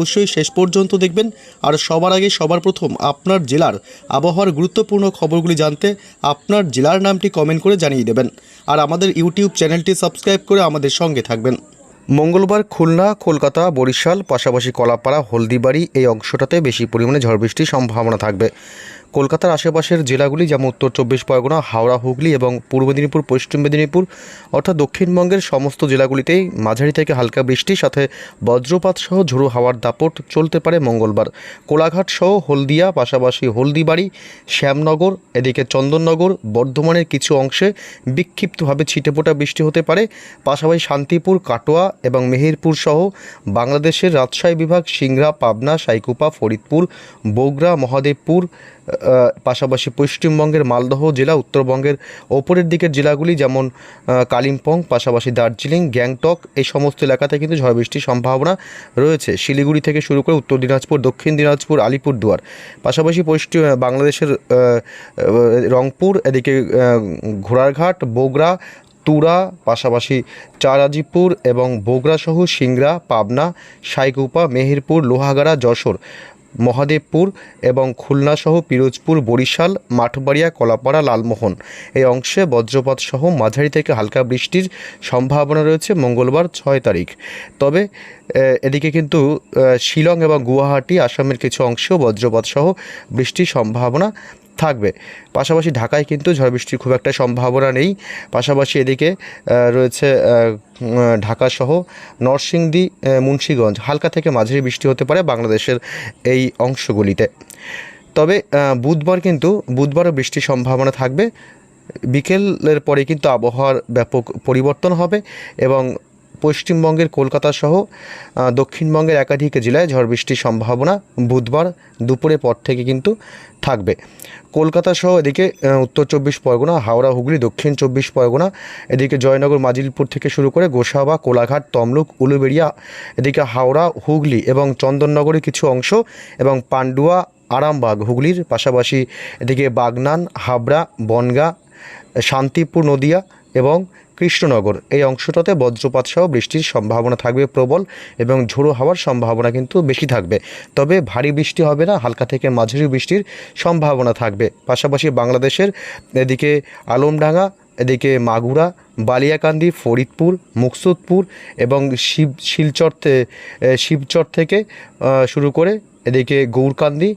অবশ্যই শেষ পর্যন্ত দেখবেন। আর সবার আগে সবার প্রথম আপনার জেলার আবহাওয়ার গুরুত্বপূর্ণ খবরগুলি জানতে আপনার জেলার নামটি কমেন্ট করে জানিয়ে দেবেন। আর আমাদের ইউটিউব চ্যানেলটি সাবস্ক্রাইব করে আমাদের সঙ্গে থাকবেন। মঙ্গলবার খুলনা, কলকাতা, বরিশাল, পাশাপাশি কলাপাড়া, হলদিবাড়ি এই অংশটাতে বেশি পরিমাণে ঝড় বৃষ্টির সম্ভাবনা থাকবে। কলকাতার আশেপাশের জেলাগুলি যেমন উত্তর চব্বিশ পরগনা, হাওড়া, হুগলি এবং পূর্ব মেদিনীপুর, পশ্চিম মেদিনীপুর, অর্থাৎ দক্ষিণবঙ্গের সমস্ত জেলাগুলিতেই মাঝারি থেকে হালকা বৃষ্টির সাথে বজ্রপাত সহ ঝোড়ো হাওয়ার দাপট চলতে পারে মঙ্গলবার। কোলাঘাট সহ হলদিয়া, পাশাপাশি হলদিবাড়ি, শ্যামনগর, এদিকে চন্দননগর, বর্ধমানের কিছু অংশে বিক্ষিপ্তভাবে ছিটেফোঁটা বৃষ্টি হতে পারে। পাশাপাশি শান্তিপুর, কাটোয়া এবং মেহেরপুর সহ বাংলাদেশের রাজশাহী বিভাগ, সিংড়া, পাবনা, সাইকুপা, ফরিদপুর, বগুড়া, মহাদেবপুর পাশাপাশি পশ্চিমবঙ্গের মালদহ জেলা, উত্তরবঙ্গের ওপরের দিকের জেলাগুলি যেমন কালিম্পং, পাশাপাশি দার্জিলিং, গ্যাংটক, এই সমস্ত এলাকাতে কিন্তু ঝড় বৃষ্টির সম্ভাবনা রয়েছে। শিলিগুড়ি থেকে শুরু করে উত্তর দিনাজপুর, দক্ষিণ দিনাজপুর, আলিপুরদুয়ার, পাশাপাশি পশ্চিম বাংলাদেশের রংপুর, এদিকে ঘোড়ারঘাট, বগুড়া, তুরা, পাশাপাশি চারাজিপুর এবং বগুড়া সহ সিংড়া, পাবনা, সাইকুপা, মেহেরপুর, লোহাগাড়া, যশোর। মহাদেবপুর এবং খুলনাসহ পিরোজপুর, বরিশাল, মাঠবাড়িয়া, কলাপাড়া, লালমোহন। এই অংশে বজ্রপাত সহ মাঝারি থেকে হালকা বৃষ্টির সম্ভাবনা রয়েছে মঙ্গলবার ছয় তারিখ। তবে এদিকে কিন্তু শিলং এবং গুয়াহাটি, আসামের কিছু অংশেও বজ্রপাত সহ বৃষ্টির সম্ভাবনা থাকবে। পাশাপাশি ঢাকায় কিন্তু ঝড় বৃষ্টির খুব একটা সম্ভাবনা নেই। পাশাপাশি এদিকে রয়েছে আহ, উম, ঢাকা সহ নরসিংদী মুন্সিগঞ্জ। হালকা থেকে মাঝারি বৃষ্টি হতে পারে বাংলাদেশের এই অংশগুলিতে। তবে বুধবার কিন্তু বুধবারও বৃষ্টির সম্ভাবনা থাকবে। বিকেলের পরে কিন্তু আবহাওয়ার ব্যাপক পরিবর্তন হবে এবং পশ্চিমবঙ্গের কলকাতা সহ দক্ষিণবঙ্গের একাধিক জেলায় ঝড় বৃষ্টির সম্ভাবনা বুধবার দুপুরের পর থেকে কিন্তু থাকবে। কলকাতা সহ এদিকে উত্তর চব্বিশ পরগনা, হাওড়া, হুগলি, দক্ষিণ চব্বিশ পরগনা, এদিকে জয়নগর, মাজিলপুর থেকে শুরু করে গোসাবা, কোলাঘাট, তমলুক, উলুবেড়িয়া, এদিকে হাওড়া, হুগলি এবং চন্দননগরের কিছু অংশ এবং পান্ডুয়া, আরামবাগ, হুগলির পাশাপাশি এদিকে বাগনান, হাবড়া, বনগা, শান্তিপুর, নদিয়া এবং কৃষ্ণনগর। এই অংশটাতে বজ্রপাত সহ বৃষ্টির সম্ভাবনা থাকবে প্রবল এবং ঝোড়ো হওয়ার সম্ভাবনা কিন্তু বেশি থাকবে। তবে ভারী বৃষ্টি হবে না, হালকা থেকে মাঝারি বৃষ্টির সম্ভাবনা থাকবে। পাশাপাশি বাংলাদেশের এদিকে আলমডাঙ্গা, এদিকে মাগুরা, বালিয়াকান্দি, ফরিদপুর, মুকসুদপুর এবং শিব, শিলচর শিবচর থেকে শুরু করে এদিকে গৌরকান্দি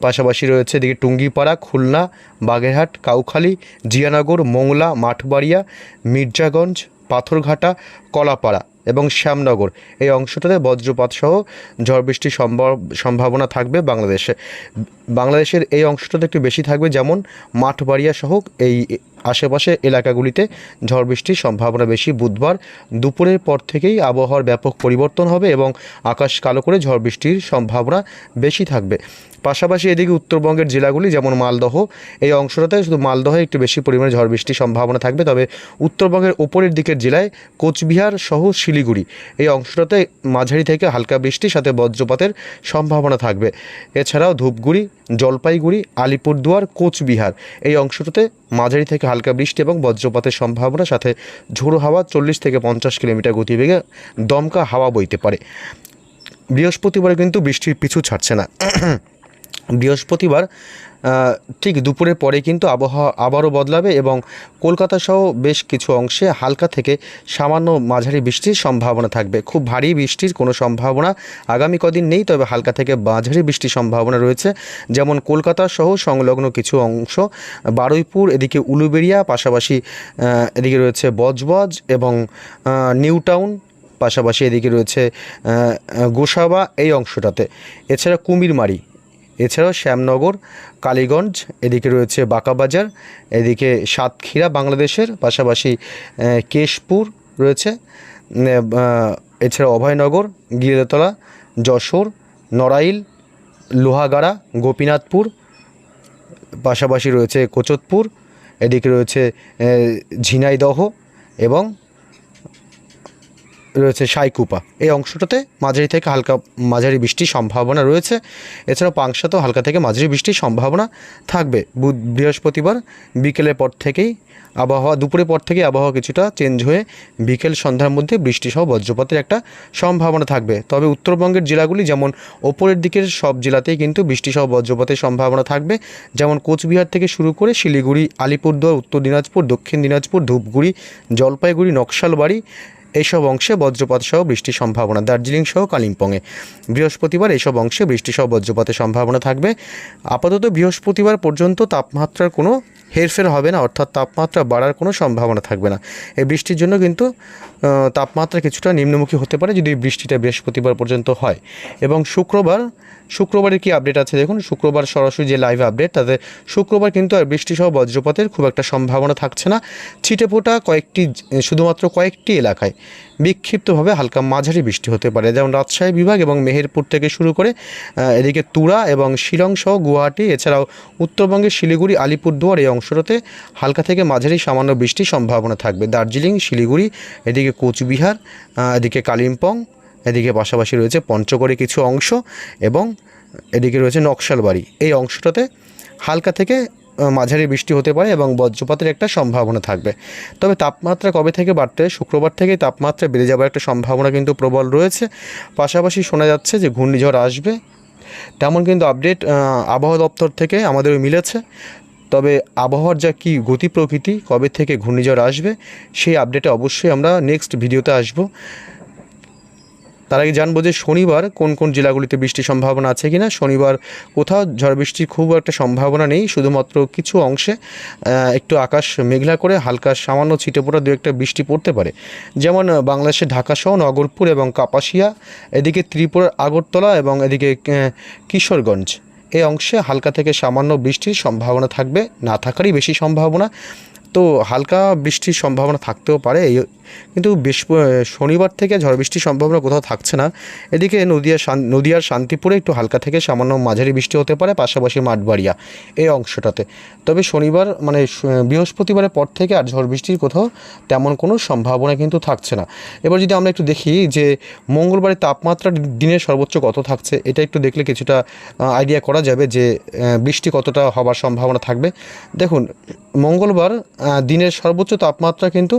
পাশাপাশি রয়েছে এদিকে টুঙ্গিপাড়া, খুলনা, বাগেরহাট, কাউখালী, জিয়ানগর, মোংলা, মাঠবাড়িয়া, মির্জাগঞ্জ, পাথরঘাটা, কলাপাড়া এবং শ্যামনগর। এই অংশটাতে বজ্রপাত সহ ঝড় বৃষ্টির সম্ভব- সম্ভাবনা থাকবে বাংলাদেশে। বাংলাদেশের এই অংশটাতে একটু বেশি থাকবে, যেমন মাঠবাড়িয়া সহ এই আশেপাশে এলাকাগুলিতে ঝড় বৃষ্টির সম্ভাবনা বেশি। বুধবার দুপুরের পর থেকেই আবহাওয়ার ব্যাপক পরিবর্তন হবে এবং আকাশ কালো করে ঝড় বৃষ্টির সম্ভাবনা বেশি থাকবে। পাশাপাশি এদিকে উত্তরবঙ্গের জেলাগুলি যেমন মালদহ, এই অংশটাতে শুধু মালদহে একটু বেশি পরিমাণে ঝড় বৃষ্টির সম্ভাবনা থাকবে। তবে উত্তরবঙ্গের ওপরের দিকের জেলায় কোচবিহার সহ শিলিগুড়ি, এই অংশটাতে মাঝারি থেকে হালকা বৃষ্টির সাথে বজ্রপাতের সম্ভাবনা থাকবে। এছাড়াও ধূপগুড়ি, জলপাইগুড়ি, আলিপুরদুয়ার, কোচবিহার, এই অংশটাতে মাঝারি থেকে হালকা বৃষ্টি এবং বজ্রপাতের সম্ভাবনা সাথে ঝোড়ো হাওয়া চল্লিশ থেকে পঞ্চাশ কিলোমিটার গতিবেগে দমকা হাওয়া বইতে পারে। বৃহস্পতিবার কিন্তু বৃষ্টির পিছু ছাড়ছে না। বৃহস্পতিবার ঠিক দুপুরের পরে কিন্তু আবহাওয়া আবারও বদলাবে এবং কলকাতা সহ বেশ কিছু অংশে হালকা থেকে সামান্য মাঝারি বৃষ্টির সম্ভাবনা থাকবে। খুব ভারী বৃষ্টির কোনো সম্ভাবনা আগামী কদিন নেই তবে হালকা থেকে মাঝারি বৃষ্টির সম্ভাবনা রয়েছে। যেমন কলকাতা সহ সংলগ্ন কিছু অংশ বারুইপুর এদিকে উলুবেড়িয়া পাশাপাশি এদিকে রয়েছে বজবজ এবং আহ, নিউ টাউন পাশাপাশি এদিকে রয়েছে গোসাবা এই অংশটাতে। এছাড়া কুমিরমারি এছাড়াও শ্যামনগর, কালীগঞ্জ, এদিকে রয়েছে বাঁকাবাজার, এদিকে সাতক্ষীরা বাংলাদেশের, পাশাপাশি কেশপুর রয়েছে এছাড়া অভয়নগর গিরিতলা যশোর, নড়াইল, লোহাগাড়া, গোপীনাথপুর, পাশাপাশি রয়েছে কোচতপুর, এদিকে রয়েছে ঝিনাইদহ এবং রয়েছে সাইকুপা। এই অংশটাতে মাঝারি থেকে হালকা মাঝারি বৃষ্টির সম্ভাবনা রয়েছে। এছাড়াও পাংশাতেও হালকা থেকে মাঝারি বৃষ্টির সম্ভাবনা থাকবে। বুধ, বৃহস্পতিবার বিকেলের পর থেকেই আবহাওয়া, দুপুরের পর থেকে আবহাওয়া কিছুটা চেঞ্জ হয়ে বিকেল সন্ধ্যার মধ্যে বৃষ্টিসহ বজ্রপাতের একটা সম্ভাবনা থাকবে। তবে উত্তরবঙ্গের জেলাগুলি যেমন ওপরের দিকের সব জেলাতেই কিন্তু বৃষ্টিসহ বজ্রপাতের সম্ভাবনা থাকবে। যেমন কোচবিহার থেকে শুরু করে শিলিগুড়ি, আলিপুরদুয়ার, উত্তর দিনাজপুর, দক্ষিণ দিনাজপুর, ধূপগুড়ি, জলপাইগুড়ি, নকশালবাড়ি এইসব অংশে বজ্রপাত সহ বৃষ্টির সম্ভাবনা। দার্জিলিং সহ কালিম্পংয়ে বৃহস্পতিবার এসব অংশে বৃষ্টি সহ বজ্রপাতের সম্ভাবনা থাকবে। আপাতত বৃহস্পতিবার পর্যন্ত তাপমাত্রার কোনো হেরফের হবে না, অর্থাৎ তাপমাত্রা বাড়ার কোনো সম্ভাবনা থাকবে না। এই বৃষ্টির জন্য কিন্তু তাপমাত্রা কিছুটা নিম্নমুখী হতে পারে যদি বৃষ্টিটা বৃহস্পতিবার পর্যন্ত হয়। এবং শুক্রবার, শুক্রবারের কি আপডেট আছে দেখুন? শুক্রবার সরাসরি যে লাইভ আপডেট তাতে শুক্রবার কিন্তু আর বৃষ্টিসহ বজ্রপাতের খুব একটা সম্ভাবনা থাকছে না। ছিটেফোঁটা কয়েকটি, শুধুমাত্র কয়েকটি এলাকায় বিক্ষিপ্তভাবে হালকা মাঝারি বৃষ্টি হতে পারে। যেমন রাজশাহী বিভাগ এবং মেহেরপুর থেকে শুরু করে এদিকে তুরা এবং শিলং সহ গুয়াহাটি, এছাড়াও উত্তরবঙ্গের শিলিগুড়ি, আলিপুরদুয়ার এই অংশটাতে হালকা থেকে মাঝারি সামান্য বৃষ্টির সম্ভাবনা থাকবে। দার্জিলিং, শিলিগুড়ি, এদিকে কোচবিহার এদিকে কালিম্পং, এদিকে পাশাপাশি রয়েছে পঞ্চগড়ে কিছু অংশ এবং এদিকে রয়েছে নকশালবাড়ি। এই অংশটাতে হালকা থেকে মাঝারি বৃষ্টি হতে পারে এবং বজ্রপাতের একটা সম্ভাবনা থাকবে। তবে তাপমাত্রা কবে থেকে বাড়তে, শুক্রবার থেকে তাপমাত্রা বেড়ে যাওয়ার একটা সম্ভাবনা কিন্তু প্রবল রয়েছে। পাশাপাশি শোনা যাচ্ছে যে ঘূর্ণিঝড় আসবে। তেমন কিন্তু আপডেট আবহাওয়া দপ্তর থেকে আমাদের মিলেছে। তবে আবহাওয়ার যা কী গতি প্রকৃতি কবে থেকে ঘূর্ণিঝড় আসবে সেই আপডেটে অবশ্যই আমরা নেক্সট ভিডিওতে আসব। তার আগে জানব যে শনিবার কোন কোন জেলাগুলিতে বৃষ্টির সম্ভাবনা আছে কি না শনিবার কোথাও ঝড় বৃষ্টির খুব একটা সম্ভাবনা নেই শুধুমাত্র কিছু অংশে একটু আকাশ মেঘলা করে হালকা সামান্য ছিটে পড়া দু একটা বৃষ্টি পড়তে পারে। যেমন আহ, বাংলাদেশের ঢাকাসহ নগরপুর এবং কাপাসিয়া এদিকে ত্রিপুরার আগরতলা এবং এদিকে কিশোরগঞ্জ। এই অংশে হালকা থেকে সামান্য বৃষ্টির সম্ভাবনা থাকবে না থাকারই বেশি সম্ভাবনা। তো হালকা বৃষ্টির সম্ভাবনা থাকতেও পারে। কিন্তু শনিবার থেকে ঝড় বৃষ্টির সম্ভাবনা কোথাও থাকছে না। এদিকে নদিয়া নদিয়ার শান্তিপুরে একটু হালকা থেকে সামান্য মাঝারি বৃষ্টি হতে পারে, পাশাপাশি মাঠবাড়িয়া এই অংশটাতে। তবে শনিবার মানে বৃহস্পতিবারের পর থেকে আর ঝড় বৃষ্টির কোথাও তেমন কোনো সম্ভাবনা কিন্তু থাকছে না। এবার যদি আমরা একটু দেখি যে মঙ্গলবারের তাপমাত্রা দিনের সর্বোচ্চ কত থাকছে, এটা একটু দেখলে কিছুটা আইডিয়া করা যাবে যে বৃষ্টি কতটা হবার সম্ভাবনা থাকবে। দেখুন, মঙ্গলবার দিনের সর্বোচ্চ তাপমাত্রা কিন্তু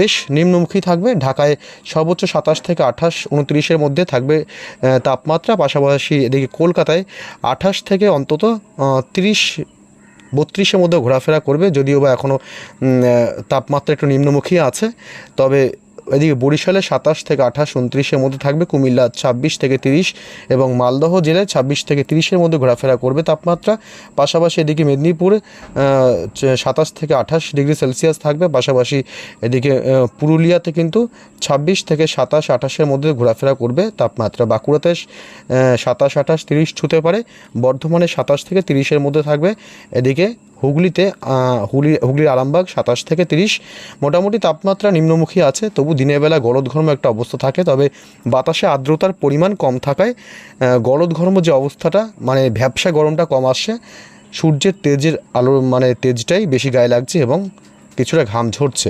বেশ নিম্নমুখী থাকবে। ঢাকায় সর্বোচ্চ সাতাশ থেকে আঠাশ, উনত্রিশের মধ্যে থাকবে তাপমাত্রা। পাশাপাশি এদিকে কলকাতায় আঠাশ থেকে অন্তত তিরিশ, বত্রিশের মধ্যে ঘোরাফেরা করবে। যদিও বা এখনও তাপমাত্রা একটু নিম্নমুখী আছে। তবে এদিকে বরিশালে সাতাশ থেকে আঠাশ, উনত্রিশের মধ্যে থাকবে, কুমিল্লা ছাব্বিশ থেকে তিরিশ এবং মালদহ জেলায় ছাব্বিশ থেকে তিরিশের মধ্যে ঘোরাফেরা করবে তাপমাত্রা। পাশাপাশি এদিকে মেদিনীপুরে সাতাশ থেকে আঠাশ ডিগ্রি সেলসিয়াস থাকবে। পাশাপাশি এদিকে পুরুলিয়াতে কিন্তু ছাব্বিশ থেকে সাতাশ, আঠাশের মধ্যে ঘোরাফেরা করবে তাপমাত্রা। বাঁকুড়াতে সাতাশ, আঠাশ, তিরিশ ছুতে পারে। বর্ধমানে সাতাশ থেকে তিরিশের মধ্যে থাকবে। এদিকে হুগলিতে হুগলি, হুগলির আরামবাগ সাতাশ থেকে তিরিশ। মোটামুটি তাপমাত্রা নিম্নমুখী আছে, তবু দিনের বেলা গলদঘর্ম একটা অবস্থা থাকে। তবে বাতাসে আর্দ্রতার পরিমাণ কম থাকায় গলদঘর্ম যে অবস্থাটা মানে ভ্যাবসা গরমটা কম আসছে, সূর্যের তেজের আলো মানে তেজটাই বেশি গায়ে লাগছে এবং কিছুটা ঘাম ঝরছে।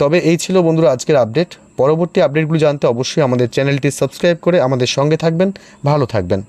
তবে এই ছিল বন্ধুরা আজকের আপডেট। পরবর্তী আপডেটগুলো জানতে অবশ্যই আমাদের চ্যানেলটি সাবস্ক্রাইব করে আমাদের সঙ্গে থাকবেন। ভালো থাকবেন।